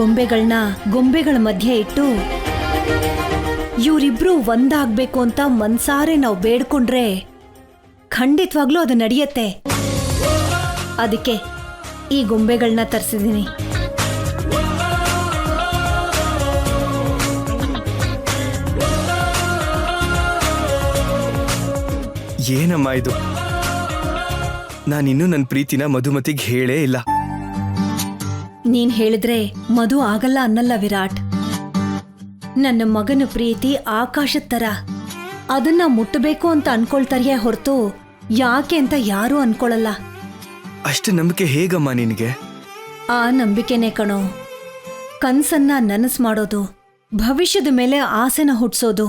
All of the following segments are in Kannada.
ಗೊಂಬೆಗಳನ್ನ ಗೊಂಬೆಗಳ ಮಧ್ಯೆ ಇಟ್ಟು ಇವರಿಬ್ರು ಒಂದಾಗ್ಬೇಕು ಅಂತ ಮನ್ಸಾರೆ ನಾವು ಬೇಡ್ಕೊಂಡ್ರೆ ಖಂಡಿತವಾಗ್ಲೂ ಅದು ನಡೆಯತ್ತೆ. ಅದಕ್ಕೆ ಈ ಗೊಂಬೆಗಳನ್ನ ತರಿಸಿದ್ದೀನಿ. ಏನಮ್ಮ ಇದು? ನಾನಿನ್ನೂ ನನ್ನ ಪ್ರೀತಿನ ಮಧುಮತಿಗೆ ಹೇಳೇ ಇಲ್ಲ. ನೀನ್ ಹೇಳಿದ್ರೆ ಮಧು ಆಗಲ್ಲ ಅನ್ನಲ್ಲ ವಿರಾಟ್. ನನ್ನ ಮಗನ ಪ್ರೀತಿ ಆಕಾಶದ ತರ. ಅದನ್ನ ಮುಟ್ಟಬೇಕು ಅಂತ ಅನ್ಕೊಳ್ತಾರಿಯೇ ಹೊರತು ಯಾಕೆ ಅಂತ ಯಾರೂ ಅನ್ಕೊಳ್ಳಲ್ಲ ಅಷ್ಟು ನಂಬಿಕೆ ಹೇಗಮ್ಮ ನಿನಗೆ? ಆ ನಂಬಿಕೆನೇ ಕಣೋ. ಕನ್ಸನ್ನ ನನಸ್ ಮಾಡೋದು ಭವಿಷ್ಯದ ಮೇಲೆ ಆಸೆನ ಹುಟ್ಸೋದು.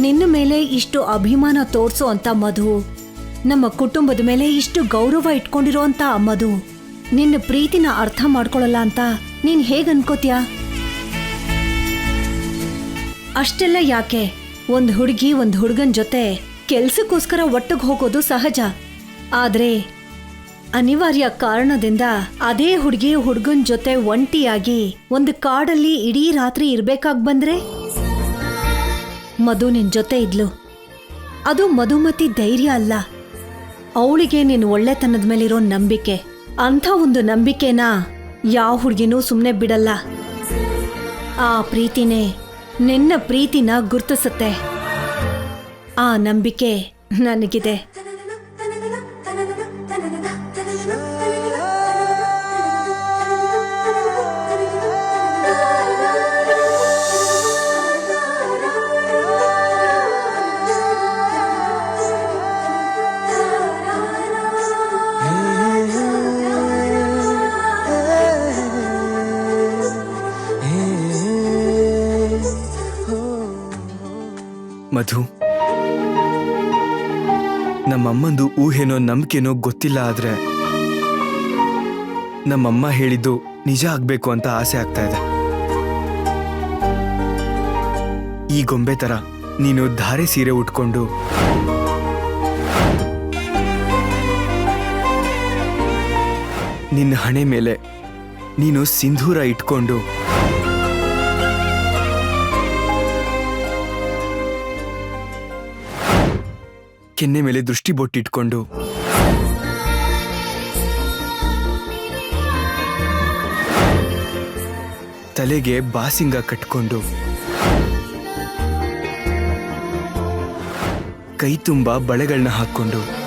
ನಿನ್ನ ಮೇಲೆ ಇಷ್ಟು ಅಭಿಮಾನ ತೋರ್ಸೋ ಅಂತ ಮಧು ನಮ್ಮ ಕುಟುಂಬದ ಮೇಲೆ ಇಷ್ಟು ಗೌರವ ಇಟ್ಕೊಂಡಿರೋ ಅಂತ ನಿನ್ನ ಪ್ರೀತಿನ ಅರ್ಥ ಮಾಡ್ಕೊಳ್ಳಲ್ಲ ಅಂತ ನೀನ್ ಹೇಗ ಅನ್ಕೋತ್ಯಾ ಅಷ್ಟೆಲ್ಲ ಯಾಕೆ? ಒಂದ್ ಹುಡುಗಿ, ಒಂದ್ ಹುಡುಗನ್ ಜೊತೆ ಕೆಲ್ಸಕ್ಕೋಸ್ಕರ ಒಟ್ಟಿಗೆ ಹೋಗೋದು ಸಹಜ. ಆದ್ರೆ ಅನಿವಾರ್ಯ ಕಾರಣದಿಂದ ಅದೇ ಹುಡುಗಿ, ಹುಡುಗನ್ ಜೊತೆ ಒಂಟಿಯಾಗಿ ಒಂದು ಕಾಡಲ್ಲಿ ಇಡೀ ರಾತ್ರಿ ಇರ್ಬೇಕಾಗ್ ಬಂದ್ರೆ? ಮಧು ನಿನ್ ಜೊತೆ ಇದ್ಲು. ಅದು ಮಧುಮತಿ ಧೈರ್ಯ ಅಲ್ಲ. ಅವಳಿಗೆ ನೀನು ಒಳ್ಳೆತನದ ಮೇಲಿರೋ ನಂಬಿಕೆ. ಅಂಥ ಒಂದು ನಂಬಿಕೆನ? ಯಾವ ಹುಡುಗಿನೂ ಸುಮ್ಮನೆ ಬಿಡಲ್ಲ. ಆ ಪ್ರೀತಿನೇ ನಿನ್ನ ಪ್ರೀತಿನ ಗುರ್ತಿಸುತ್ತೆ. ಆ ನಂಬಿಕೆ ನನಗಿದೆ. ಮಧು. ನಮ್ಮಮ್ಮಂದು ಊಹೆನೋ ನಂಬಿಕೆನೋ ಗೊತ್ತಿಲ್ಲ ಆದ್ರೆ ನಮ್ಮಮ್ಮ ಹೇಳಿದ್ದು ನಿಜ ಆಗ್ಬೇಕು ಅಂತ ಆಸೆ ಆಗ್ತಾ ಇದೆ. ಈ ಗೊಂಬೆ ತರ ನೀನು ಧಾರೆ ಸೀರೆ ಉಟ್ಕೊಂಡು ನಿನ್ನ ಹಣೆ ಮೇಲೆ ನೀನು ಸಿಂಧೂರ ಇಟ್ಕೊಂಡು ಕೆನ್ನೆ ಮೇಲೆ ದೃಷ್ಟಿ ಬೊಟ್ಟಿಟ್ಕೊಂಡು. ತಲೆಗೆ ಬಾಸಿಂಗ ಕಟ್ಕೊಂಡು. ಕೈ ತುಂಬ ಬಳೆಗಳನ್ನ ಹಾಕೊಂಡು